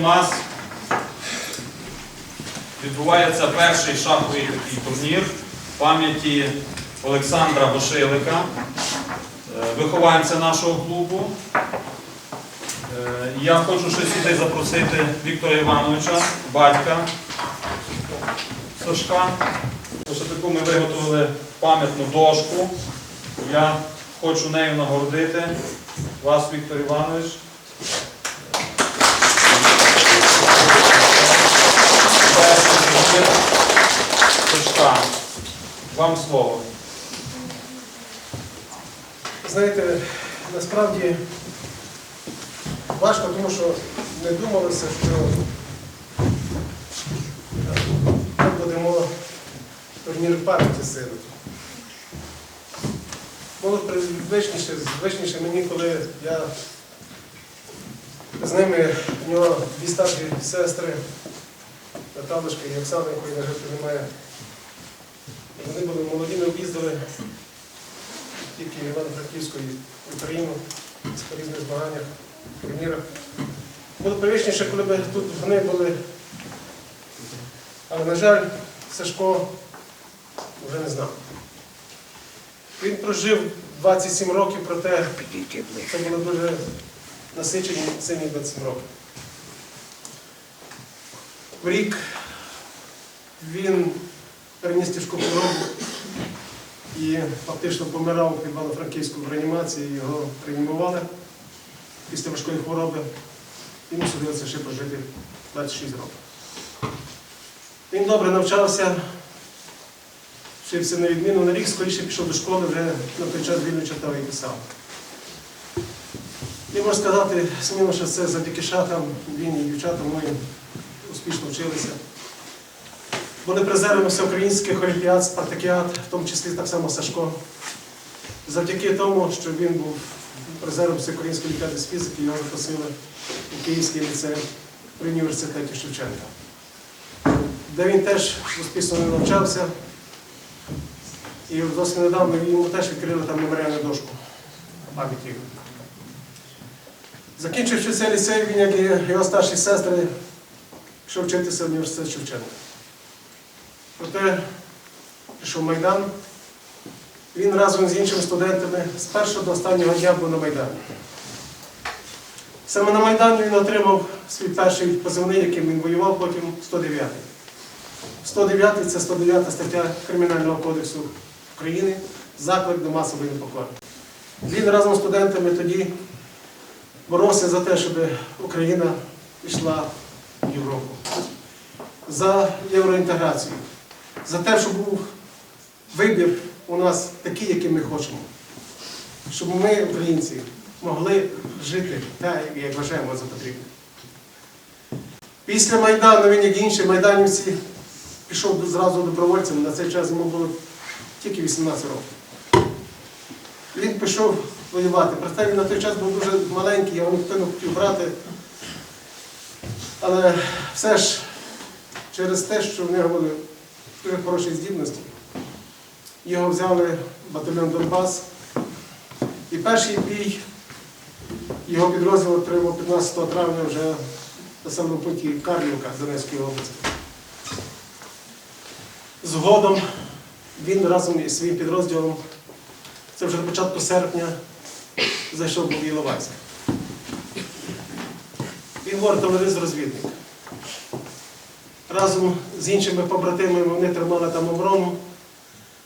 нас відбувається перший шаховий такий турнір пам'яті Олександра Бошилика, е, вихованця нашого клубу. Е, Я хочу ще сюди запросити Віктора Івановича, батька Сашка. Ось таку ми виготовили пам'ятну дошку. Я хочу нею нагородити вас, Віктор Іванович. Сашка, вам слово. Знаєте, насправді важко, тому що не думалося, що ми будемо турнір пам'яті сили. Було звичніше, звичніше мені, коли я з ними, у нього дві старші сестри, Наталишка і Оксана, якої, на жаль, немає. Вони були молоді, ми об'їздили тільки Івано-Франківську і Україну по різних змаганнях, турнірах. Було привичніше, коли б тут вони були. Але, на жаль, Сашко вже не знав. Він прожив 27 років, проте це було дуже насичені сині 27 років. В рік він переніс тяжку хворобу і фактично помирав в Івано-Франківську в реанімації, його реанімували після важкої хвороби. Йому судилося ще прожити 26 років. Він добре навчався, вчився на відміну, на рік скоріше пішов до школи, вже на той час вільно читав і писав. І можна сказати, сміло, що це завдяки шахам, він і дівчатам ми успішно вчилися. Були призерами всеукраїнських олімпіад, спартакіад, в тому числі так само Сашко. Завдяки тому, що він був призером всеукраїнської олімпіади з фізики, його запросили у Київський ліцей при університеті Шевченка, де він теж успішно навчався. І досить недавно йому теж відкрили там меморіальну дошку пам'яті. Закінчивши цей ліцей, він, як і його старші сестри, пішов вчитися в університет Шевченка. Проте пішов Майдан. Він разом з іншими студентами з першого до останнього дня був на Майдані. Саме на Майдані він отримав свій перший позивний, яким він воював, потім 109. 109 це 109 стаття Кримінального кодексу України заклик до масової непокори. Він разом з студентами тоді боровся за те, щоб Україна йшла Європу, за євроінтеграцію, за те, щоб був вибір у нас такий, який ми хочемо. Щоб ми, українці, могли жити так, як вважаємо за потрібне. Після Майдану він, як інші майданівці, пішов зразу добровольцем. На цей час йому було тільки 18 років. Він пішов воювати. Проте він на той час був дуже маленький, його ніхто не хотів брати. Але все ж через те, що в нього були дуже хороші здібності, його взяли батальйон Донбас. І перший бій його підрозділ отримав 15 травня вже на самому пункті Карлівка Донецької області. Згодом він разом із своїм підрозділом, це вже на початку серпня, зайшов в Іловайськ. Він артилерист-розвідник. Разом з іншими побратимами вони тримали там оборону,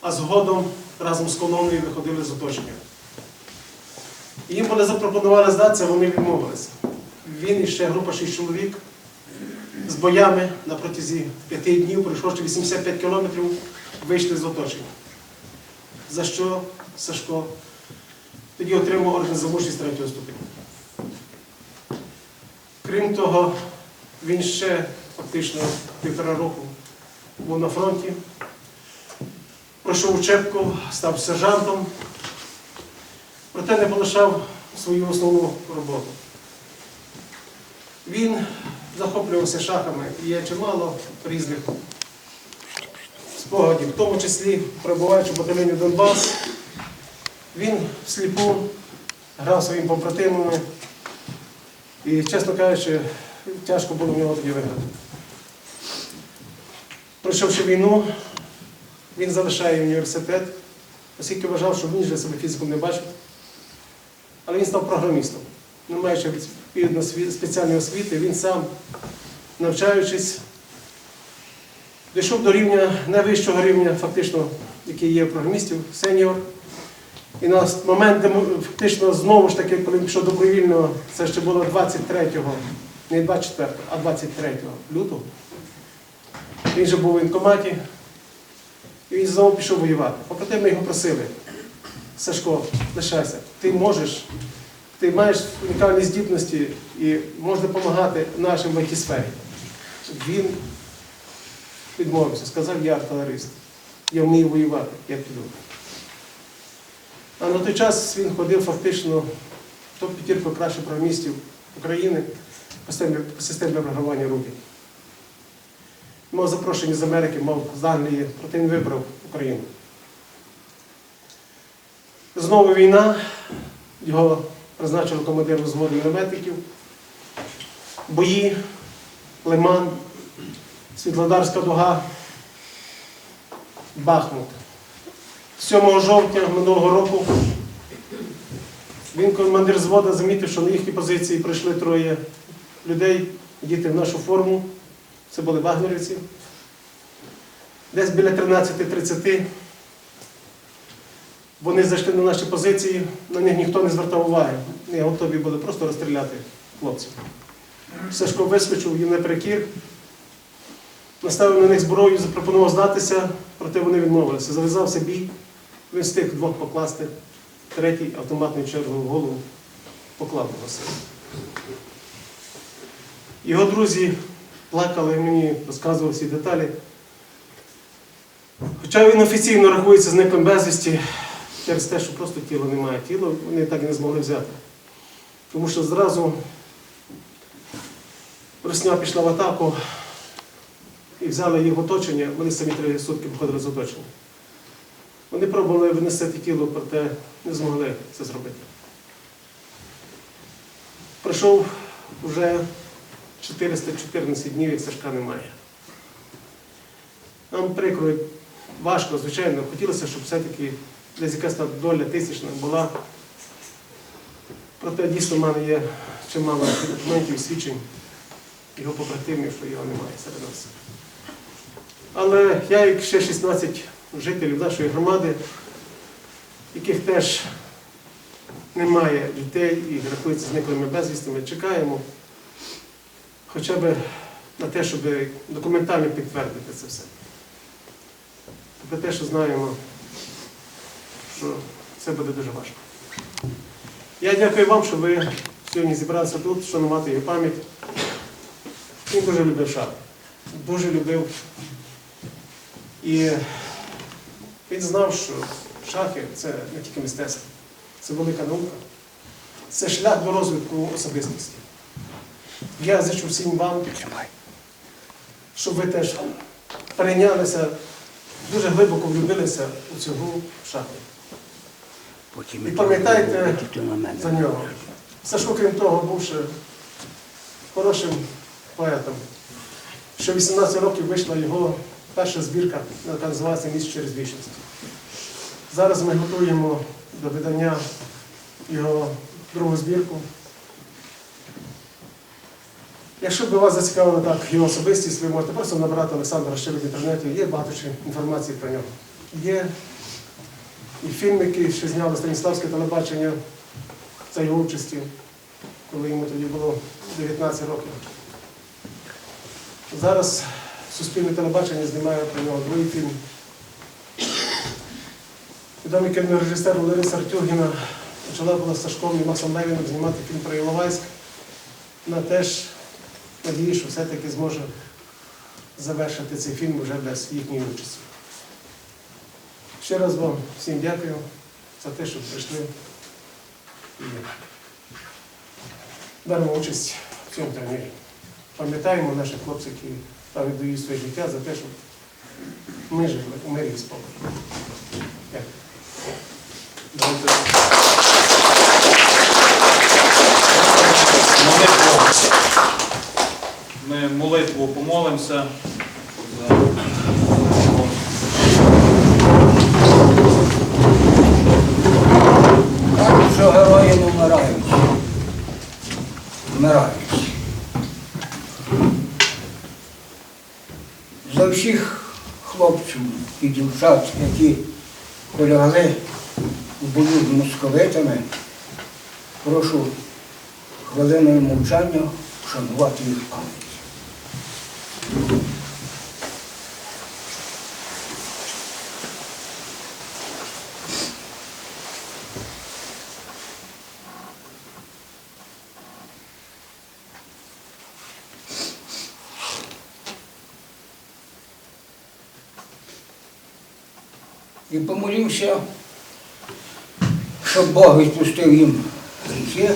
а згодом разом з колоною виходили з оточення. Їм вони запропонували здатися, вони відмовилися. Він і ще група 6 чоловік з боями на протязі п'яти днів, пройшовши 85 кілометрів, вийшли з оточення. За що Сашко тоді отримав орден за мужність третього ступеня. Крім того, він ще фактично півтора року був на фронті, пройшов учебку, став сержантом, проте не полишав свою основну роботу. Він захоплювався шахами і є чимало різних спогадів, в тому числі перебуваючи в батальйоні Донбас, він всліпу грав своїми побратимами і, чесно кажучи, тяжко було в нього тоді виграти. Пройшовши війну, він залишає університет, оскільки вважав, що він вже себе фізиком не бачив. Але він став програмістом. Не маючи відповідно спеціальної освіти, він сам, навчаючись, дійшов до рівня найвищого рівня, фактично, який є програмістів, сеньор. І на момент, де ми фактично знову ж таки, коли він пішов добровільно, це ще було 23-го, не 24-го, а 23 лютого. Він же був в воєнкоматі, і він знову пішов воювати. Попри ми його просили. Сашко, лишайся, ти можеш, ти маєш унікальні здібності і можеш допомагати нашим в it сфері. Він відмовився, сказав, я артилерист, я вмію воювати, я піду. А на той час він ходив фактично в топ-п'ятірку кращих програмістів України по системі, програмування Рубі. Мав запрошення з Америки, мав з Англії, проте він вибрав Україну. Знову війна, його призначили командиром взводу мінометників, бої, Лиман, Світлодарська дуга, Бахмут. 7 жовтня минулого року він, командир взводу, замітив, що на їхні позиції прийшли троє людей, діти в нашу форму. Це були вагнерівці. Десь біля 13.30 вони зайшли на наші позиції, на них ніхто не звертав уваги. Вони готові були просто розстріляти хлопців. Сашко вискочив їм наперекір, наставив на них зброю, запропонував здатися, проте вони відмовилися. Зав'язався бій, він встиг двох покласти, третій автоматною чергою в голову поклав сина. Його друзі плакали, мені розказували всі деталі. Хоча він офіційно рахується зниклим безвісті через те, що просто тіла немає. Тіло вони так і не змогли взяти. Тому що зразу Росня пішла в атаку і взяли їх оточення, вони самі три сутки виходили з оточення. Вони пробували винести тіло, проте не змогли це зробити. Пройшов вже 414 днів, як Сашка немає. Нам прикро, важко, звичайно, хотілося, щоб все-таки десь якась доля тисячна була. Проте дійсно в мене є чимало документів свідчень його побратимів, що його немає серед нас. Але я, як ще 16 жителів нашої громади, яких теж немає дітей і рахуються зниклими безвістами, чекаємо хоча б на те, щоб документально підтвердити це все. Про те, що знаємо, що це буде дуже важко. Я дякую вам, що ви сьогодні зібралися тут, шанувати його пам'ять. Він дуже любив шахи. Дуже любив. І він знав, що шахи це не тільки мистецтво, це велика наука, це шлях до розвитку особистості. Я зичу всім вам, щоб ви теж перейнялися, дуже глибоко влюбилися у цю гру шахи. І пам'ятайте за нього. Сашко, крім того, був ще хорошим поетом. Що 18 років вийшла його перша збірка, яка називається Міст через вічність. Зараз ми готуємо до видання його другу збірку. Якщо б вас зацікавила так його особистість, ви можете просто набрати Олександра Щелик в інтернеті, є багато інформації про нього. Є і фільм, який ще зняли Станіславське телебачення за його участі, коли йому тоді було 19 років. Зараз суспільне телебачення знімає про нього другий фільм. Відомий кінорежисер Лариса Артюгіна почала була з Сашком і Максом Левіном знімати фільм про Іловайськ. Вона теж надіє, що все-таки зможе завершити цей фільм вже без їхньої участі. Ще раз вам всім дякую за те, що прийшли і беремо участь в цьому турнірі. Пам'ятаємо наших хлопців, там віддаю своє життя за те, щоб ми жили у мирі і спокій. Дякую. Ми молитву помолимося. Кажуть, що герої не вмирають. Вмирають. За всіх хлопців і дівчат, які полягали в бою з московитами, прошу хвилиною мовчання вшанувати їх пам'ять. І помолився, щоб Бог відпустив їм гріхи,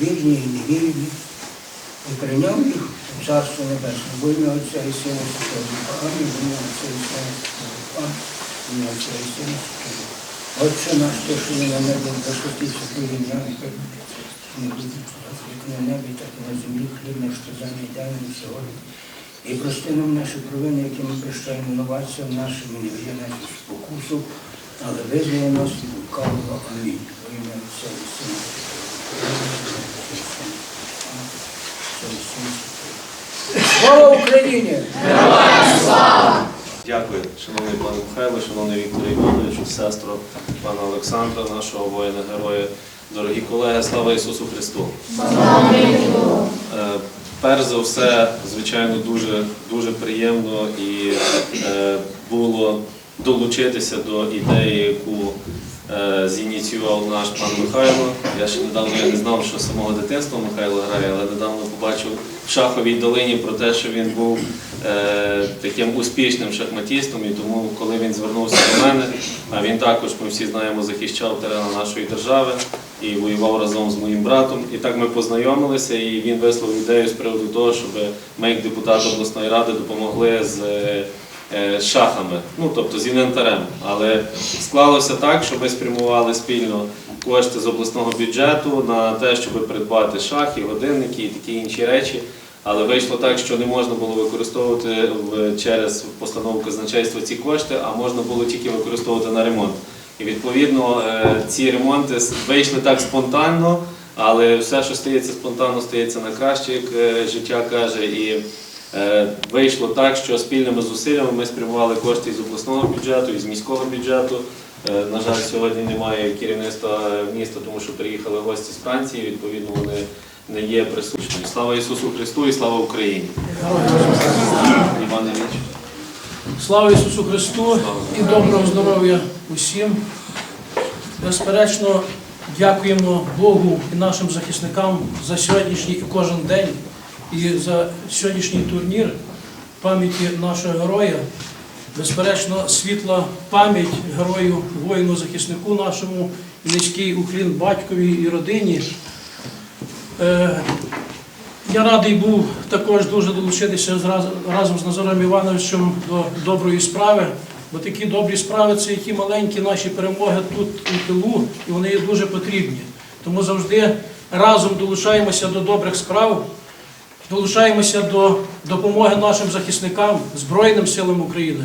вільні і невільні, і прийняв їх у Царство Небесне, бо ім'я Отця і Сина Святого Духа. Ім'я Отця і Сина Святого Духа. Ім'я Отця і Сина Святого Духа. Отче наш, що що на небі, да святиться твоє ім'я, нехай не буде, як на небі, так і на землі, хліб наш щоденний дай нам сьогодні. І прости нам наші провини, які ми прощаємо новацям нашим, і не веди нас спокусу, але визволи нас від лукавого. Амінь. Во ім'я Отця і Сина. Слава Україні! Дякую, шановний пане Михайло, шановний Віктор Іванович, сестро пана Олександра, нашого воїна-героя, дорогі колеги, слава Ісусу Христу! Е, Перш за все, звичайно, дуже, дуже приємно і е, було долучитися до ідеї, яку е, зініціював наш пан Михайло. Я ще недавно я не знав, що самого дитинства Михайло грає, але недавно побачив в шаховій долині про те, що він був е, таким успішним шахматістом, і тому, коли він звернувся до мене, а він також, ми всі знаємо, захищав терени нашої держави і воював разом з моїм братом. І так ми познайомилися, і він висловив ідею з приводу того, щоб ми, як депутати обласної ради, допомогли з е, е, шахами, ну тобто з інвентарем. Але склалося так, що ми спрямували спільно кошти з обласного бюджету на те, щоб придбати шахи, годинники і такі інші речі. Але вийшло так, що не можна було використовувати через постанову казначейства ці кошти, а можна було тільки використовувати на ремонт. І відповідно е, ці ремонти вийшли так спонтанно, але все, що стається спонтанно, стається на краще, як е, життя каже. І е, вийшло так, що спільними зусиллями ми спрямували кошти із обласного бюджету, із міського бюджету. На жаль, сьогодні немає керівництва міста, тому що приїхали гості з Франції. Відповідно, вони не є присутніми. Слава Ісусу Христу і слава Україні! Іван Ілліч. Слава Ісусу Христу і доброго здоров'я усім. Безперечно, дякуємо Богу і нашим захисникам за сьогоднішній і кожен день, і за сьогоднішній турнір пам'яті нашого героя. Безперечно, світла пам'ять герою, воїну, захиснику нашому, низький уклін батькові і родині. Я радий був також дуже долучитися разом з Назаром Івановичем до доброї справи, бо такі добрі справи це ті маленькі наші перемоги тут у тилу, і вони є дуже потрібні. Тому завжди разом долучаємося до добрих справ, долучаємося до допомоги нашим захисникам, Збройним силам України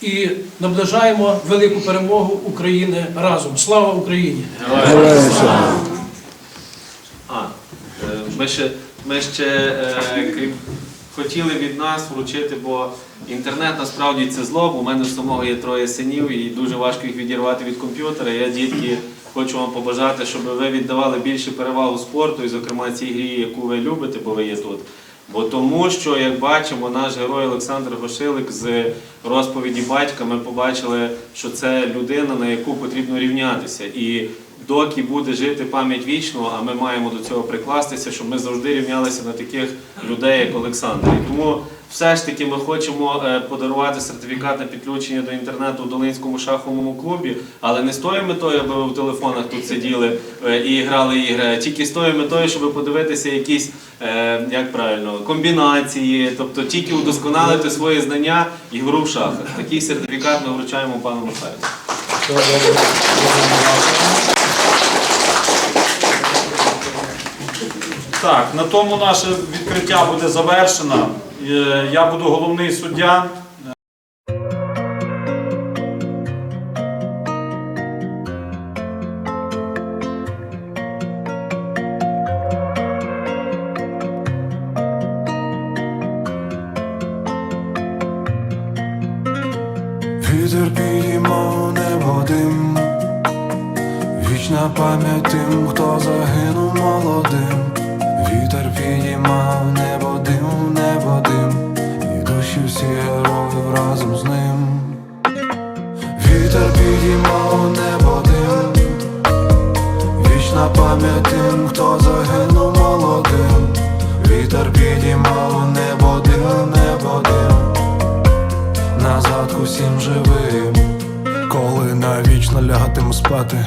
і наближаємо велику перемогу України разом. Слава Україні! А, е, ми ще, ми ще е, хотіли від нас вручити, бо інтернет насправді це зло, у мене ж самого є троє синів і дуже важко їх відірвати від комп'ютера. Я, дітки, хочу вам побажати, щоб ви віддавали більше перевагу спорту, і, зокрема, цій грі, яку ви любите, бо ви є тут. Бо тому, що, як бачимо, наш герой Олександр Гошилик з розповіді батька, ми побачили, що це людина, на яку потрібно рівнятися. І доки буде жити пам'ять вічно, а ми маємо до цього прикластися, щоб ми завжди рівнялися на таких людей, як Олександр. І тому все ж таки ми хочемо е, подарувати сертифікат на підключення до інтернету у Долинському шаховому клубі, але не з тою метою, аби ви в телефонах тут сиділи е, і грали ігри, а тільки з тою метою, щоб подивитися якісь, е, як правильно, комбінації, тобто тільки удосконалити свої знання і гру в шахах. Такий сертифікат ми вручаємо пану Михайлу. Так, на тому наше відкриття буде завершено. Е, Я буду головний суддя. Вітер підіймав небо дим, вічна пам'ять тим, хто загинув молодим. Вітер підіймав небо дим, небо дим, і душі всі героїв разом з ним. Вітер підіймав небо дим, вічна пам'ять тим, хто загинув молодим. Вітер підіймав небо дим, небо дим назад усім живим. Коли навічно лягатиму спати,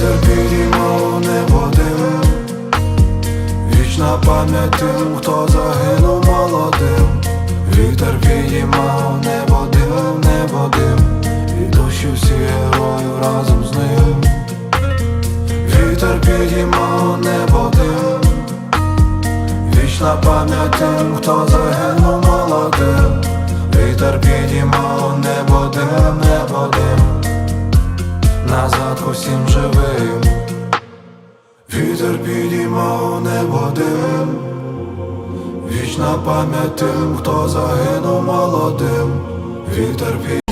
Вітер підіймав небо дим, вічна пам'ять тим, хто загинув молодим. Вітер підіймав небо дим, небо дим, і душі всі героїв разом з ним. Вітер підіймав небо дим, вічна пам'ять тим, хто загинув молодим. Вітер підіймав небо дим, небо дим, назад усім живим. Вітер підіймав небо дим, вічна пам'ять тим, хто загинув молодим. Вітер підіймав